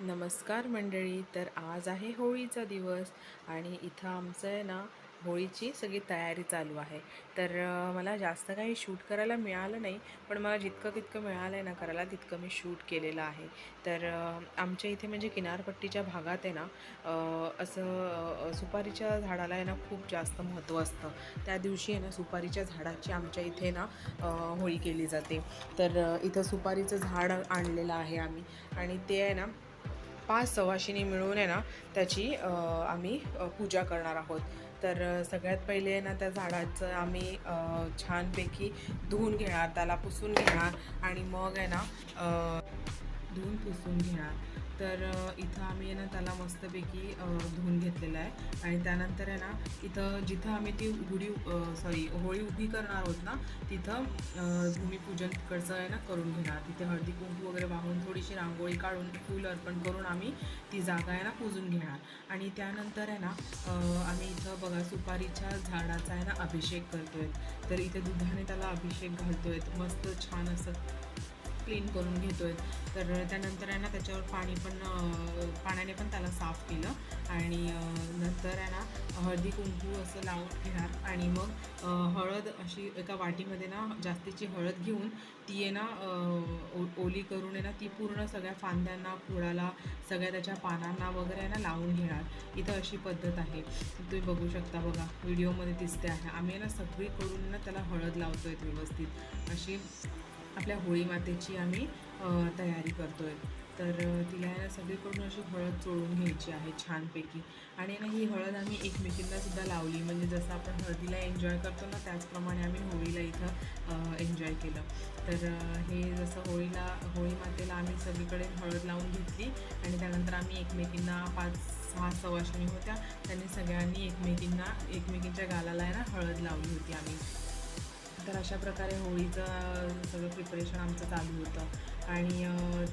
नमस्कार मंडळी तर आज आहे होळीचा दिवस आणि इथं आमचं आहे ना होळीची सगळी तयारी चालू आहे. तर मला जास्त काही शूट करायला मिळालं नाही पण मला जितकं तितकं मिळालं आहे ना करायला तितकं मी शूट केलेलं आहे. तर आमच्या इथे म्हणजे किनारपट्टीच्या भागात आहे ना असं सुपारीच्या झाडाला आहे ना खूप जास्त महत्त्व असतं. त्या दिवशी आहे ना सुपारीच्या झाडाची आमच्या इथे ना होळी केली जाते. तर इथं सुपारीचं झाड आणलेलं आहे आम्ही आणि ते आहे ना पाच सवाशिनी मिळून आहे ना त्याची आम्ही पूजा करणार आहोत. तर सगळ्यात पहिले आहे ना त्या झाडाचं आम्ही छानपैकी धुवून घेणार त्याला पुसून घेणार आणि मग आहे ना धुवून पुसून घेणार. तर इथं आम्ही आहे ना त्याला मस्तपैकी धुवून घेतलेलं आहे. आणि त्यानंतर आहे ना इथं जिथं आम्ही ती गुढी सॉरी होळी उभी करणार आहोत ना तिथं भूमिपूजन तिकडचं आहे ना करून घेणार. तिथे हळदी कुंकू वगैरे वाहून थोडीशी रांगोळी काढून फूल अर्पण करून आम्ही ती जागा आहे ना पूजून घेणार. आणि त्यानंतर आहे ना आम्ही इथं बघा सुपारीच्या झाडाचा आहे ना अभिषेक करतो आहे तर इथे दुधाने त्याला अभिषेक घालतो आहेत मस्त छान असं क्लीन करून घेतोय. तर त्यानंतर आहे ना त्याच्यावर पाणी पण पाण्याने पण त्याला साफ केलं. आणि नंतर आहे ना हळदी कुंकू असं लावून घेणार. आणि मग हळद अशी एका वाटीमध्ये ना जास्तीची हळद घेऊन ती आहे ना ओ- ओली करून आहे ना ती पूर्ण सगळ्या फांद्यांना फुळाला सगळ्या त्याच्या पानांना वगैरे आहे ना लावून घेणार. इथं अशी पद्धत आहे. तुम्ही बघू शकता बघा व्हिडिओमध्ये दिसते आहे. आम्ही आहे ना सगळीकडून ना त्याला हळद लावतो आहेत व्यवस्थित. अशी आपल्या होळी मातेची आम्ही तयारी तयारी करतोय. तर तिला आहे ना सगळीकडून अशी हळद चोळून घ्यायची आहे छानपैकी. आणि ना ही हळद आम्ही एकमेकींना सुद्धा लावली. म्हणजे जसं आपण हळदीला एन्जॉय करतो ना त्याचप्रमाणे आम्ही होळीला इथं एन्जॉय केलं. तर हे जसं होळीला होळी मातेला आम्ही सगळीकडे हळद लावून घेतली. आणि त्यानंतर आम्ही एकमेकींना पाच सहा सवाशिणी होत्या. त्यांनी सगळ्यांनी एकमेकींना एकमेकींच्या गालाला आहे ना हळद लावली होती आम्ही. तर अशा प्रकारे होळीचं सगळं प्रिपरेशन आमचं चालू होतं. आणि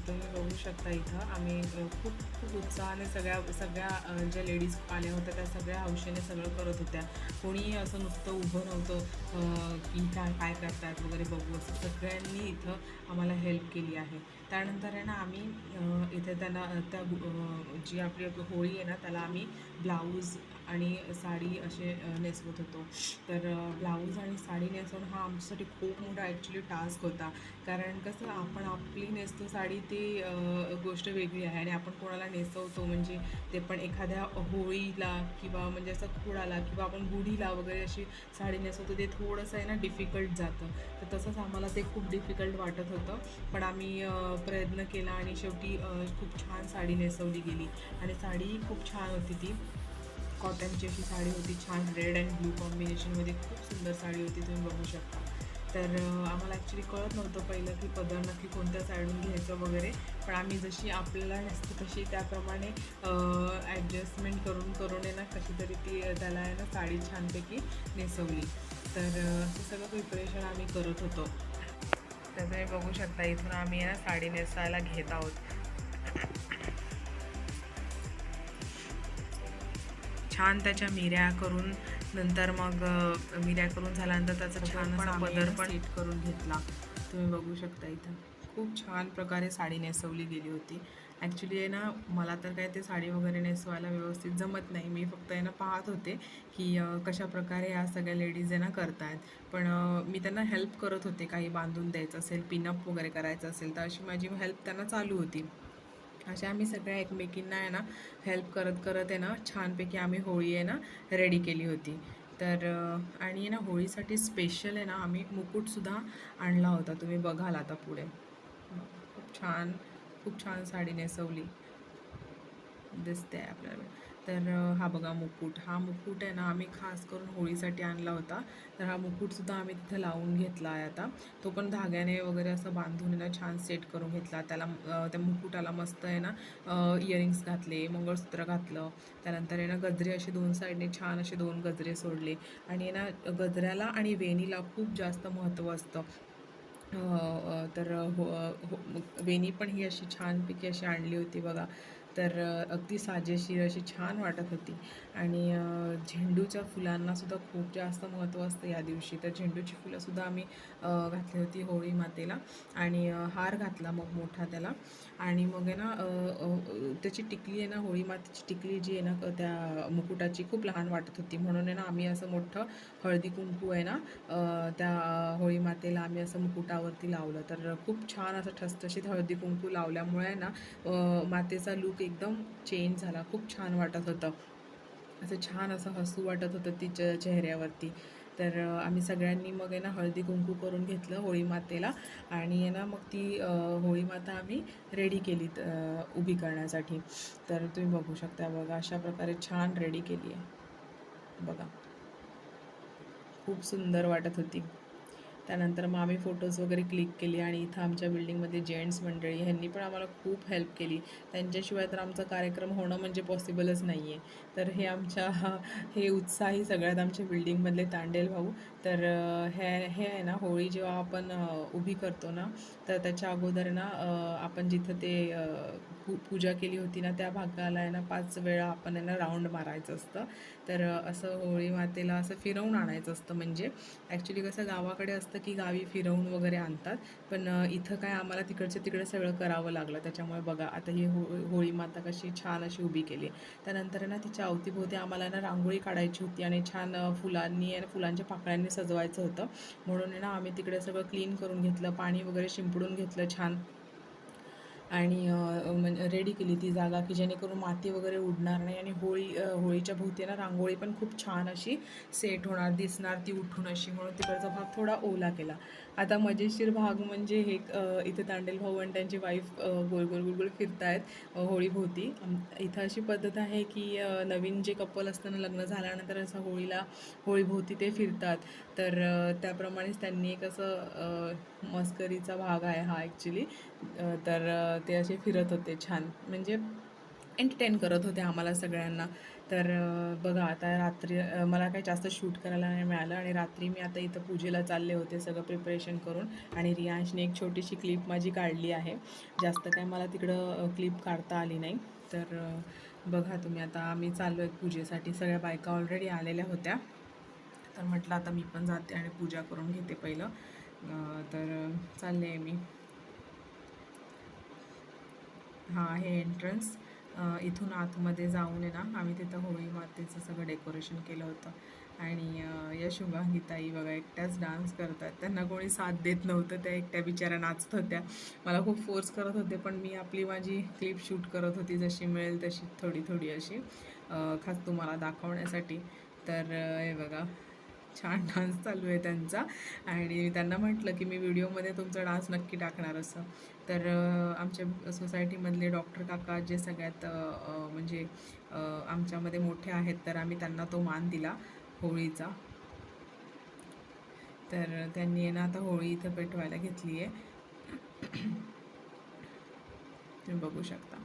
तुम्ही बघू शकता इथं आम्ही खूप खूप उत्साहाने सगळ्या सगळ्या ज्या लेडीज आल्या होत्या त्या सगळ्या हौशेने सगळं करत होत्या. कोणीही असं नुसतं उभं नव्हतं की काय काय करतायत वगैरे बघू असं. सगळ्यांनी इथं आम्हाला हेल्प केली आहे. त्यानंतर आहे ना आम्ही इथे त्यांना त्या जी आपली होळी आहे ना त्याला आम्ही ब्लाऊज आणि साडी असे नेसवत होतो. तर ब्लाऊज आणि साडी नेसवणं हा आमच्यासाठी खूप मोठा ॲक्च्युली टास्क होता. कारण कसं आपण आपली नेसतो साडी ती गोष्ट वेगळी आहे आणि आपण कोणाला नेसवतो म्हणजे ते पण एखाद्या होळीला किंवा म्हणजे असं खोडाला किंवा आपण गुढीला वगैरे अशी साडी नेसवतो ते थोडंसं आहे ना डिफिकल्ट जातं. तर तसंच आम्हाला ते खूप डिफिकल्ट वाटत होतं. पण आम्ही प्रयत्न केला आणि शेवटी खूप छान साडी नेसवली गेली. आणि साडीही खूप छान होती ती. कॉटनची अशी साडी होती छान रेड अँड ब्लू कॉम्बिनेशनमध्ये खूप सुंदर साडी होती तुम्ही बघू शकता. तर आम्हाला ॲक्च्युली कळत नव्हतं पहिलं की पदर नक्की कोणत्या साईडून घ्यायचं वगैरे. पण आम्ही जशी आपल्याला नसते तशी त्याप्रमाणे ॲडजस्टमेंट करून करून आहे ना कशी तरी ती त्याला आहे ना साडी छानपैकी नेसवली. तर हे सगळं प्रिपरेशन आम्ही करत होतो. तर तुम्ही बघू शकता इथून आम्ही आहे ना साडी नेसायला घेत आहोत. छान त्याच्या मिऱ्या करून नंतर मग मिऱ्या करून झाल्यानंतर त्याचा छान असा पदर पण सेट करून घेतला. तुम्ही बघू शकता इथं. खूप छान प्रकारे साडी नेसवली गेली होती. ॲक्च्युली आहे ना मला तर काय ते साडी वगैरे नेसवायला व्यवस्थित जमत नाही. मी फक्त आहे ना पाहत होते की कशा प्रकारे ह्या सगळ्या लेडीज आहे ना करतायत. पण मी त्यांना हेल्प करत होते. काही बांधून द्यायचं असेल पिनअप वगैरे करायचं असेल तर अशी माझी हेल्प त्यांना चालू होती. अशा आम्ही सगळ्या एकमेकींना आहे ना हेल्प करत करत आहे ना छानपैकी आम्ही होळी आहे ना रेडी केली होती. तर आणि आहे ना होळीसाठी स्पेशल आहे ना आम्ही मुकुटसुद्धा आणला होता. तुम्ही बघाल आता पुढे. खूप छान खूप छान साडी नेसवली दिसते आहे आपल्याला. तर हा बघा मुकुट. हा मुकुट आहे ना आम्ही खास करून होळीसाठी आणला होता. तर हा मुकुटसुद्धा आम्ही तिथं लावून घेतला आहे आता. तो पण धाग्याने वगैरे असं बांधून ना छान सेट करून घेतला. त्याला त्या मुकुटाला मस्त आहे ना इयरिंग्स घातले मंगळसूत्र घातलं. त्यानंतर आहे ना गजरे असे दोन साईडने छान असे दोन गजरे सोडले. आणि ना गजऱ्याला आणि वेणीला खूप जास्त महत्त्व असतं. तर हो हो वेणी पण ही अशी छानपैकी अशी आणली होती बघा. तर अगदी साजेशीर अशी छान वाटत होती. आणि झेंडूच्या फुलांनासुद्धा खूप जास्त महत्त्व असतं या दिवशी. तर झेंडूची फुलंसुद्धा आम्ही घातली होती होळी मातेला आणि हार घातला मग मोठा त्याला. आणि मग आहे ना त्याची टिकली आहे ना होळी मातेची टिकली जी आहे ना त्या मुकुटाची खूप लहान वाटत होती. म्हणून आहे ना आम्ही असं मोठं हळदी कुंकू आहे ना त्या होळी मातेला आम्ही असं मुकुटावरती लावलं. तर खूप छान असं ठसठशीत हळदी कुंकू लावल्यामुळे आहे ना मातेचा लूक एकदम चेंज झाला. खूप छान वाटत होतं. असं छान असं हसू वाटत होतं तिच्या चेहऱ्यावरती. तर आम्ही सगळ्यांनी मग आहे ना हळदी कुंकू करून घेतलं होळी मातेला आणि आहे ना मग ती होळी माता आम्ही रेडी केली उभी करण्यासाठी. तर तुम्ही बघू शकता बघा अशा प्रकारे छान रेडी केली आहे. बघा. खूप सुंदर वाटत होती. त्यानंतर मग आम्ही फोटोज वगैरे क्लिक केले आणि इथं आमच्या बिल्डिंगमध्ये जेंट्स मंडळी ह्यांनी पण आम्हाला खूप हेल्प केली. त्यांच्याशिवाय तर आमचा कार्यक्रम होणं म्हणजे पॉसिबलच नाही आहे तर हे आमच्या हे उत्साही सगळ्यात आमच्या बिल्डिंगमधले तांडेल भाऊ. तर हे हे आहे ना होळी जेव्हा आपण उभी करतो ना तर त्याच्या अगोदर ना आपण जिथं ते पूजा केली होती ना त्या भागाला आहे ना पाच वेळा आपण आहे ना राऊंड मारायचं असतं. तर असं होळी मातेला असं फिरवून आणायचं असतं म्हणजे. ॲक्च्युली कसं गावाकडे असतं की गावी फिरवून वगैरे आणतात. पण इथं काय आम्हाला तिकडचं तिकडे सगळं करावं लागलं. त्याच्यामुळे बघा आता ही हो होळी माता कशी छान अशी उभी केली त्यानंतर ना तिच्या अवतीभोवती आम्हाला ना रांगोळी काढायची होती आणि छान फुलांनी आणि फुलांच्या पाकळ्यांनी सजवायचं होतं. म्हणून आहे ना आम्ही तिकडे सगळं क्लीन करून घेतलं पाणी वगैरे शिंपडून घेतलं छान. आणि म्हणजे रेडी केली ती जागा की जेणेकरून माती वगैरे उडणार नाही आणि होळी होळीच्या भोवती ना रांगोळी पण खूप छान अशी सेट होणार दिसणार ती उठून अशी म्हणून तिकडचा भाग थोडा ओला केला. आता मजेशीर भाग म्हणजे हे इथे तांडेल भाऊ आणि त्यांची वाईफ गोल गोल गोल गोल फिरतायत होळीभोवती इथं अशी पद्धत आहे की नवीन जे कपल असताना लग्न झाल्यानंतर असं होळीला होळीभोवती ते फिरतात. तर त्याप्रमाणेच त्यांनी एक असं मस्करीचा भाग आहे हा ॲक्च्युली तर ते असे फिरत होते छान. म्हणजे एंटरटेन करत होते आम्हाला सगळ्यांना. तर बघा आता रात्री मला काही जास्त शूट करायला नाही मिळालं आणि रात्री मी आता इथं पूजेला चालले होते सगळं प्रिपरेशन करून आणि रियांशने एक छोटीशी क्लिप माझी काढली आहे. जास्त काय मला तिकडं क्लिप काढता आली नाही. तर बघा तुम्ही आता आम्ही चाललो आहे पूजेसाठी. सगळ्या बायका ऑलरेडी आलेल्या होत्या. तर म्हटलं आता मी पण जाते आणि पूजा करून घेते पहिलं. तर चालले आहे मी. हां हे एंट्रन्स इथून आतमध्ये जाऊन आहे ना आम्ही तिथं होळी मातेचं सगळं डेकोरेशन केलं होतं. आणि अ, या शुभांगीताई बघा एकट्याच डान्स करतात. त्यांना कोणी साथ देत नव्हतं त्या एकट्या बिचाऱ्या नाचत होत्या. मला खूप फोर्स करत होते पण मी आपली माझी क्लिप शूट करत होती जशी मिळेल तशी थोडी थोडी अशी. खास तुम्हाला दाखवण्यासाठी. तर हे बघा. छान डान्स चालू आहे त्यांचा. आणि त्यांना म्हटलं की मी व्हिडिओमध्ये तुमचा डान्स नक्की टाकणार असं. तर आमच्या सोसायटीमधले डॉक्टर काका जे सगळ्यात म्हणजे आमच्यामध्ये मोठे आहेत तर आम्ही त्यांना तो मान दिला होळीचा. तर त्यांनी आहे ना आता होळी इथं पेटवायला घेतली आहे तुम्ही बघू शकता.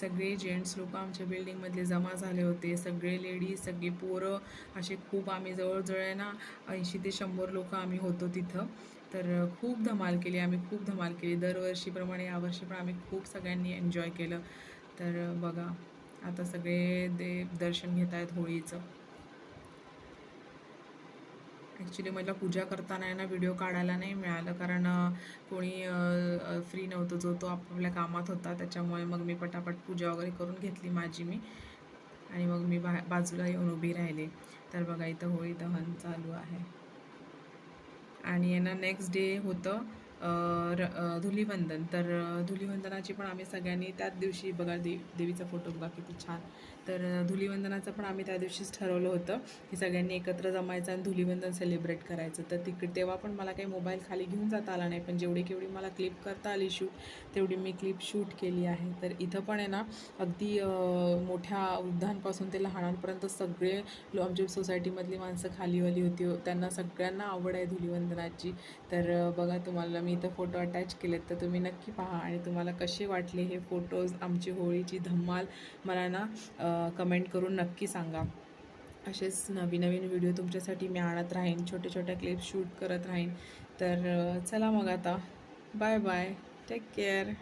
सगळे जेंट्स लोक आमच्या बिल्डिंगमधले जमा झाले होते. सगळे लेडीज सगळे पोरं असे खूप आम्ही जवळजवळ आहे ना ऐंशी ते शंभर लोक आम्ही होतो तिथं. तर खूप धमाल केली आम्ही खूप धमाल केली. दरवर्षीप्रमाणे यावर्षी पण आम्ही खूप सगळ्यांनी एन्जॉय केलं. तर बघा आता सगळे दे दर्शन घेत आहेत होळीचं. ॲक्च्युली मला पूजा करताना यांना व्हिडिओ काढायला नाही मिळालं. कारण कोणी फ्री नव्हतं. जो तो आपापल्या कामात होता. त्याच्यामुळे मग मी पटापट पूजा वगैरे करून घेतली माझी मी. आणि मग मी बा बाजूला येऊन उभी राहिले. तर बघा इथं होळी दहन चालू आहे. आणि यांना नेक्स्ट डे होतं. र धुलीवंदन. तर धुलीवंदनाची पण आम्ही सगळ्यांनी त्याच दिवशी बघा दे देवीचा फोटो बघा किती छान. तर धुलीवंदनाचं पण आम्ही त्या दिवशीच ठरवलं होतं की सगळ्यांनी एकत्र जमायचं आणि धुलीवंदन सेलिब्रेट करायचं. तर तिकडे तेव्हा पण मला काही मोबाईल खाली घेऊन जाता आला नाही पण जेवढी केवढी मला क्लिप करता आली शूट तेवढी मी क्लिप शूट केली आहे. तर इथं पण आहे ना अगदी मोठ्या वृद्धांपासून ते लहानांपर्यंत सगळे लो आमच्या सोसायटीमधली माणसं खालीवाली होती. त्यांना सगळ्यांना आवड आहे धुलीवंदनाची. तर बघा तुम्हाला मी इथं फोटो अटॅच केलेत तर तुम्ही नक्की पहा आणि तुम्हाला कसे वाटले हे फोटोज आमची होळीची धम्माल मला ना कमेंट करून नक्की सांगा. असेच नवीन नवीन व्हिडिओ तुमच्यासाठी मी आणत राहीन छोटे छोट्या क्लिप शूट करत राहीन. तर चला मग आता. Bye bye take care